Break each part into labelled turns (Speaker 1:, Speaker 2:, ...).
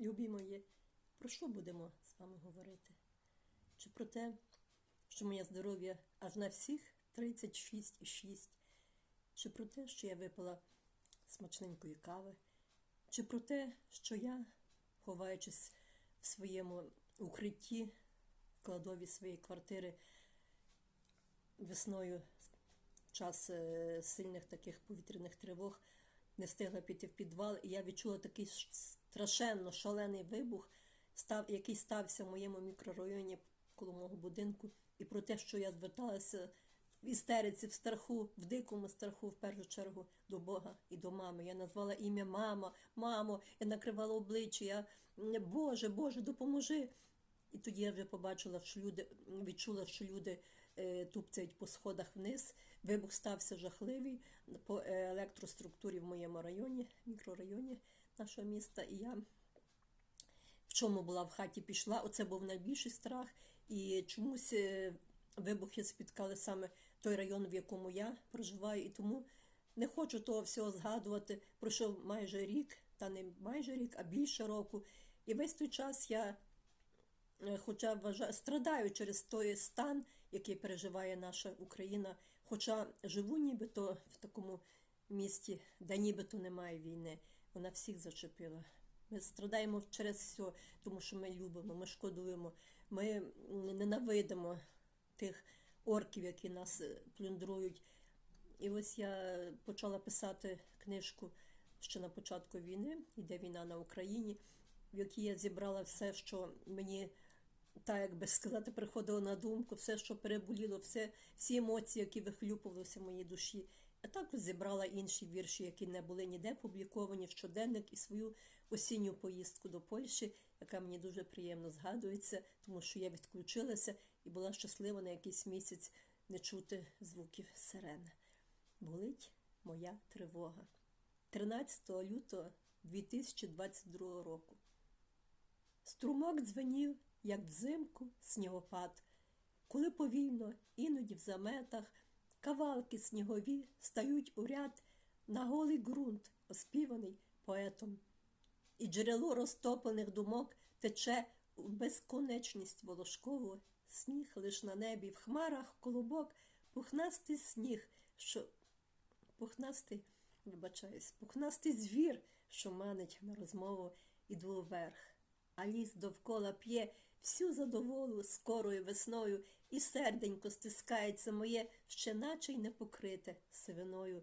Speaker 1: Любі мої, про що будемо з вами говорити? Чи про те, що моє здоров'я аж на всіх 36,6? Чи про те, що я випила смачненької кави? Чи про те, що я, ховаючись в своєму укритті, в кладові своєї квартири, весною час е, сильних таких повітряних тривог не встигла піти в підвал, і я відчула такий страшенно шалений вибух, став, який стався в моєму мікрорайоні коло мого будинку, і про те, що я зверталася в істериці, в страху, в дикому страху, в першу чергу, до Бога і до мами. Я назвала ім'я мама, мамо, я накривала обличчя, я Боже, Боже, допоможи. І тоді я вже побачила, що люди відчула, що люди е, тупцяють по сходах вниз. Вибух стався жахливий по е, електроструктурі в моєму районі, мікрорайоні нашого міста. І я в чому була в хаті пішла. Оце був найбільший страх. І чомусь е, вибухи спіткали саме той район, в якому я проживаю, і тому не хочу того всього згадувати. Пройшов майже рік, та не майже рік, а більше року. І весь той час я Е, хоча вважаю, страдаю через той стан, який переживає наша Україна, хоча живу нібито в такому місті, де нібито немає війни. Вона всіх зачепила. Ми страдаємо через все, тому що ми любимо, ми шкодуємо, ми ненавидимо тих орків, які нас е, плюндрують. І ось я почала писати книжку ще на початку війни, іде війна на Україні, в якій я зібрала все, що мені, так як би сказати, приходило на думку, все, що переболіло, все, всі емоції, які вихлюпувалися в моїй душі. А також зібрала інші вірші, які не були ніде публіковані в щоденник і свою осінню поїздку до Польщі, яка мені дуже приємно згадується, тому що я відключилася і була щаслива на якийсь місяць не чути звуків сирени. Болить моя тривога. 13 лютого 2022 року. Струмок дзвенів, як взимку снігопад, коли повільно, іноді в заметах, кавалки снігові стають у ряд на голий ґрунт, оспіваний поетом. І джерело розтоплених думок тече у безконечність волошкову, сніг лиш на небі, в хмарах колобок, пухнастий сніг, що пухнастий, вибачаюсь, пухнастий звір, що манить на розмову, іду вверх. А ліс довкола п'є всю задоволу скорою весною, і серденько стискається моє, ще наче й не покрите сивиною.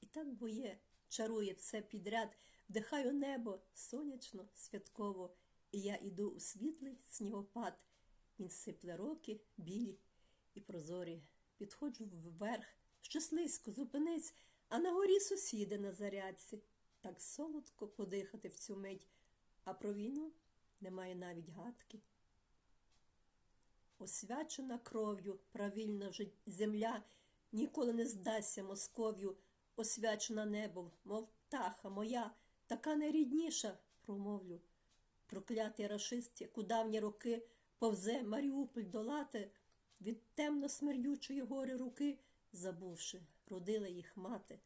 Speaker 1: І так боє, чарує все підряд, вдихаю небо сонячно, святково, і я іду у світлий снігопад. Він сипле роки, білі і прозорі. Підходжу вверх, щаслисько, зупинись, а на горі сусіди на зарядці. Так солодко подихати в цю мить, а про війну немає навіть гадки. Освячена кров'ю правильна жи- земля ніколи не здасться Москов'ю, освячена небом, мов птаха моя, така найрідніша, промовлю. Проклятий рашист, як у давні роки повзе Маріуполь долати, від темно смердючої гори руки, забувши, родила їх мати.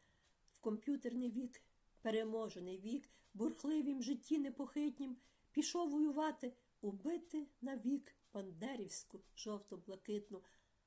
Speaker 1: В комп'ютерний вік, переможений вік, бурхливім житті непохитнім, пішов воювати, убити навік Бандерівську, жовто-блакитну.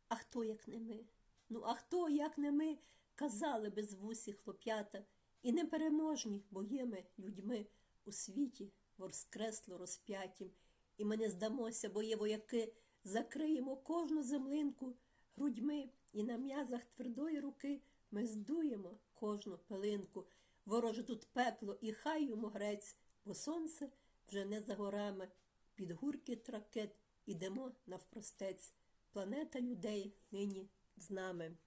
Speaker 1: А хто, як не ми? Ну, а хто, як не ми, казали безвусі хлоп'ята, і непереможні боєми людьми у світі воскресло розп'ятім, і ми не здамося, бо є вояки, закриємо кожну землинку грудьми, і на м'язах твердої руки ми здуємо кожну пилинку. Вороже тут пекло, і хай йому грець, бо сонце вже не за горами. Під гурки ракет ідемо навпростець. Планета людей нині з нами.